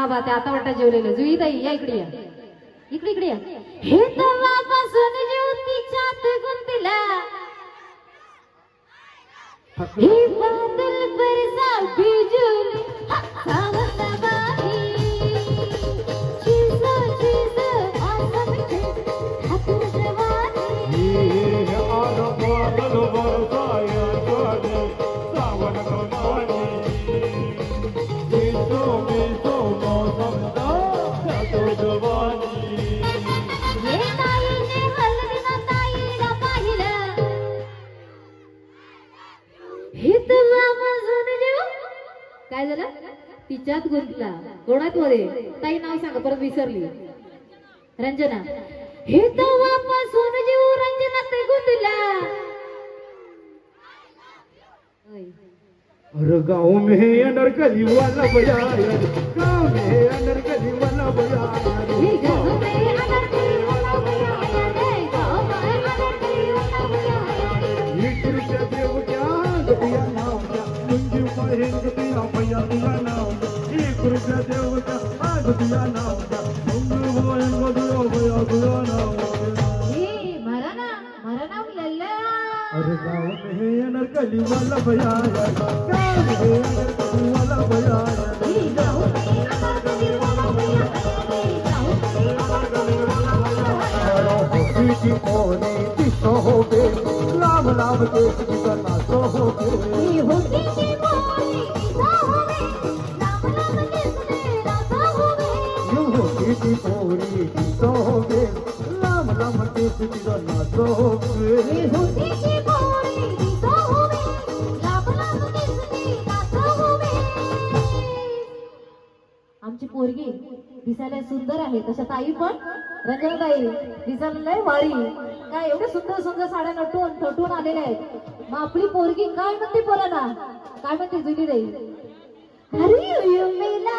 क्या बात आहे आता वाटत जेवलेलं. जुई ताई या इकडे या. इकडे इकडे या. हे तर हे काय झालं? तिच्यात गुंतला. कोणात मध्ये? ताई नाव सांगा परत विसरली. रंजना. हे तवापासून जीव रंजनात गुंतला. ओय. अरे गाँव में अनरकली वाला बजाय. गाँव में अनरकली वाला बजा क्या एक रुपया देव क्या आ गतिया नाव क्या मुंजी पाहे गतिया भैया तुला नाव हे मारा ना मारा ना लल्ला अरे गाँव हे गाव. की कोने होगे लाभ लाभ सो होगे होती की कोरी किसो होगे राम राम किसने रासा होवे. आमची पोरगी दिसायला सुंदर आहे तशा ताई पण. रंजनताई दिसायला लय वारी काय एवढे सुंदर सुंदर साड्या नटून थटून आलेल्या आहेत. मग आपली पोरगी काय म्हणते बोला ना काय म्हणते जुनी ताई? अरे मेला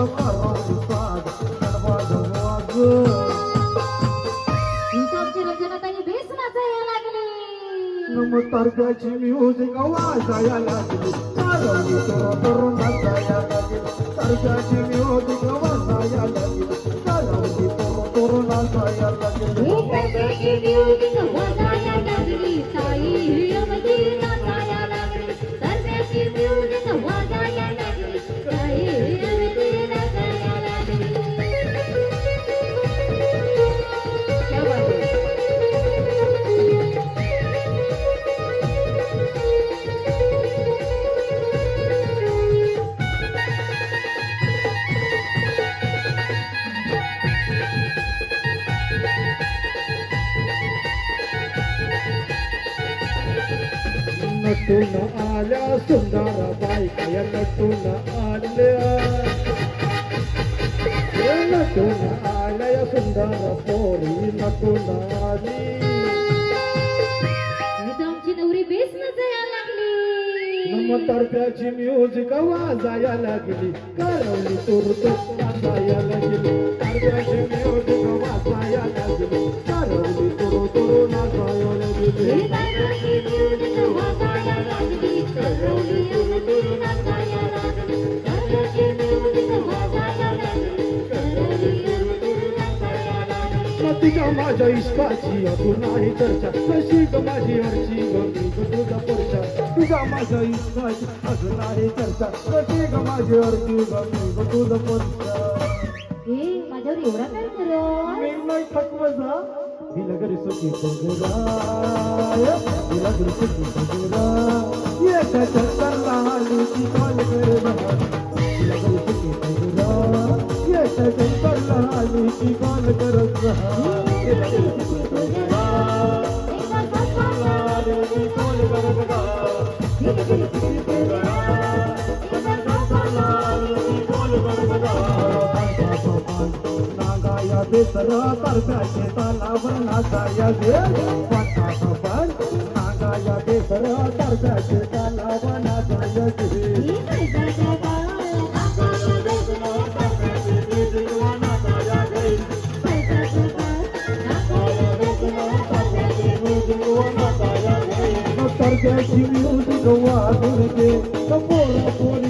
पाजवा तो कहो दिपा प्राण पाजवा तुमचं आमची रंजनाताई बेस नाचायला लागली नटून आल्या सुंदर बायका या नटून आल्या. नटून आल्या सुंदर पोरी नटून आली. आमची नवरी बेस नाचायला लागली. नमतर्फ्याची म्युझिक वाजाया लागली. करवली तुरत नाचाया लागली. तर्फ्याची म्युझिक वाजाया लागली. करवली तुरु तुरु नाचाया लागली तिच्या माझ्या इश्काची अजून नाही चर्चा कशी ग माझी ग ग तुझा परशा तुझ्या माझ्या इश्काची अजून नाही चर्चा कशी ग माझी ग तुझा माझ्यावर एवढा काय करत मी नाही घरी सुखी घरी सुखी येत्या बेसर पण नागाया बेसर तरफ्याचे तालावर नाचाया दे तरफ्याची म्युझिक वाजून दे पोरा पोरी नाना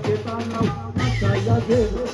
que tá na, casa dele.